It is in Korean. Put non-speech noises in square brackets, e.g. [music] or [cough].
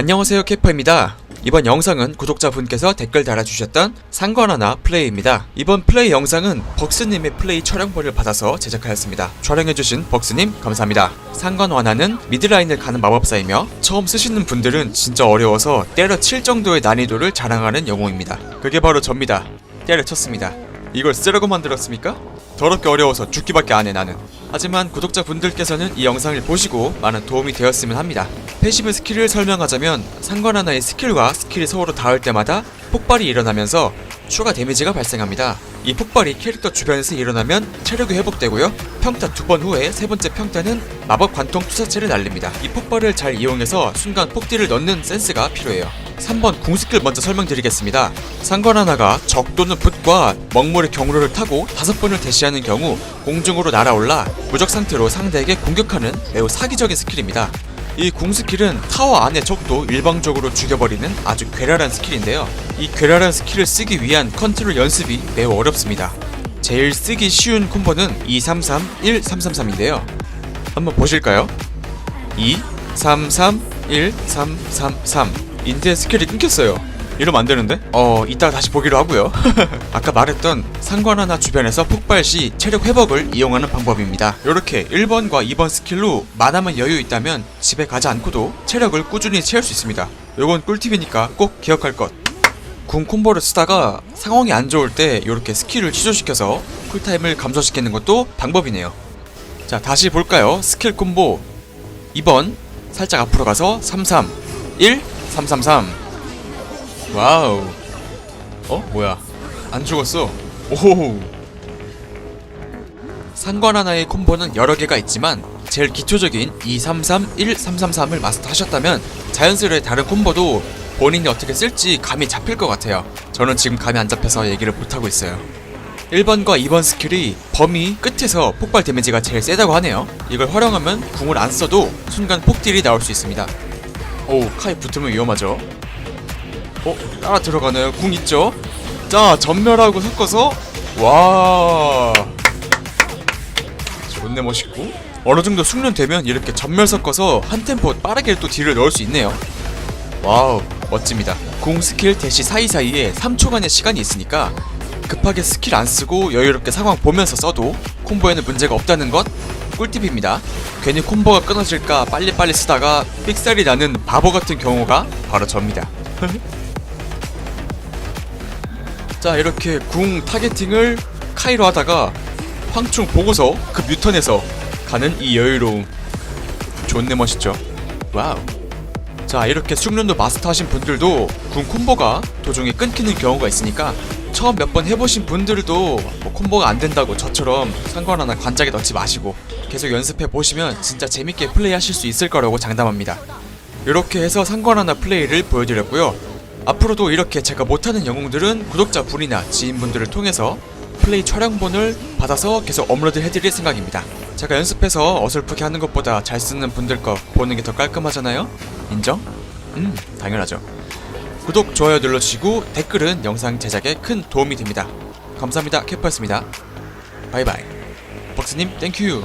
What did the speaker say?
안녕하세요 캐퍼입니다. 이번 영상은 구독자분께서 댓글 달아주셨던 상관하나 플레이입니다. 이번 플레이 영상은 벅스님의 플레이 촬영본을 받아서 제작하였습니다. 촬영해주신 벅스님 감사합니다. 상관완화는 미드라인을 가는 마법사이며 처음 쓰시는 분들은 진짜 어려워서 때려칠 정도의 난이도를 자랑하는 영웅입니다. 그게 바로 접니다. 때려쳤습니다. 이걸 쓰라고 만들었습니까? 더럽게 어려워서 죽기밖에 안 해 나는. 하지만 구독자분들께서는 이 영상을 보시고 많은 도움이 되었으면 합니다. 패시브 스킬을 설명하자면 상관 하나의 스킬과 스킬이 서로 닿을 때마다 폭발이 일어나면서 추가 데미지가 발생합니다. 이 폭발이 캐릭터 주변에서 일어나면 체력이 회복되고요. 평타 두 번 후에 세 번째 평타는 마법 관통 투사체를 날립니다. 이 폭발을 잘 이용해서 순간 폭딜을 넣는 센스가 필요해요. 3번 궁 스킬 먼저 설명드리겠습니다. 상관 하나가 적 또는 붓과 먹물의 경로를 타고 다섯 번을 대시하는 경우 공중으로 날아올라 무적 상태로 상대에게 공격하는 매우 사기적인 스킬입니다. 이 궁 스킬은 타워 안의 적도 일방적으로 죽여버리는 아주 괴랄한 스킬인데요. 이 괴랄한 스킬을 쓰기 위한 컨트롤 연습이 매우 어렵습니다. 제일 쓰기 쉬운 콤보는 2, 3, 3, 1, 3, 3, 3인데요. 한번 보실까요? 2, 3, 3, 1, 3, 3, 3 인데 스킬이 끊겼어요. 이러면 안 되는데? 어, 이따가 다시 보기로 하고요. [laughs] 아까 말했던 상관 하나 주변에서 폭발 시 체력 회복을 이용하는 방법입니다. 이렇게 1번과 2번 스킬로 만화만 여유 있다면 집에 가지 않고도 체력을 꾸준히 채울 수 있습니다. 요건 꿀팁이니까 꼭 기억할 것. 궁 콤보를 쓰다가 상황이 안 좋을 때 이렇게 스킬을 취소시켜서 쿨타임을 감소시키는 것도 방법이네요. 자, 다시 볼까요? 스킬 콤보 2번 살짝 앞으로 가서 33 1 333 와우. 어? 뭐야? 안 죽었어. 오호. 상관 하나의 콤보는 여러 개가 있지만 제일 기초적인 2, 3, 3, 1, 3, 3, 3을 마스터하셨다면 자연스레 다른 콤보도 본인이 어떻게 쓸지 감이 잡힐 것 같아요. 저는 지금 감이 안 잡혀서 얘기를 못하고 있어요. 1번과 2번 스킬이 범위 끝에서 폭발 데미지가 제일 세다고 하네요. 이걸 활용하면 궁을 안 써도 순간 폭딜이 나올 수 있습니다 오 카이 붙으면 위험하죠 어? 따라 들어가나요? 궁 있죠? 자 전멸하고 섞어서 와 존내 멋있고 어느 정도 숙련되면 이렇게 전멸 섞어서 한 템포 빠르게 또 딜을 넣을 수 있네요 와우 멋집니다 궁 스킬 대시 사이사이에 3초간의 시간이 있으니까 급하게 스킬 안 쓰고 여유롭게 상황 보면서 써도 콤보에는 문제가 없다는 것 꿀팁입니다. 괜히 콤보가 끊어질까 빨리빨리 쓰다가 삑살이 나는 바보 같은 경우가 바로 접니다. [laughs] 자 이렇게 궁 타겟팅을 카이로 하다가 황충 보고서 그 뮤턴에서 가는 이 여유로움. 존내 멋있죠? 와우. 자 이렇게 숙련도 마스터 하신 분들도 궁 콤보가 도중에 끊기는 경우가 있으니까 처음 몇 번 해보신 분들도 뭐 콤보가 안 된다고 저처럼 상관 하나 관짝에 넣지 마시고 계속 연습해 보시면 진짜 재밌게 플레이하실 수 있을 거라고 장담합니다 이렇게 해서 상관 하나 플레이를 보여드렸고요 앞으로도 이렇게 제가 못하는 영웅들은 구독자 분이나 지인분들을 통해서 플레이 촬영본을 받아서 계속 업로드 해드릴 생각입니다. 제가 연습해서 어설프게 하는 것보다 잘 쓰는 분들 거 보는 게 더 깔끔하잖아요? 인정? 음, 당연하죠. 구독, 좋아요 눌러주시고 댓글은 영상 제작에 큰 도움이 됩니다. 감사합니다. 캐퍼였습니다. 바이바이. 박스님, 땡큐.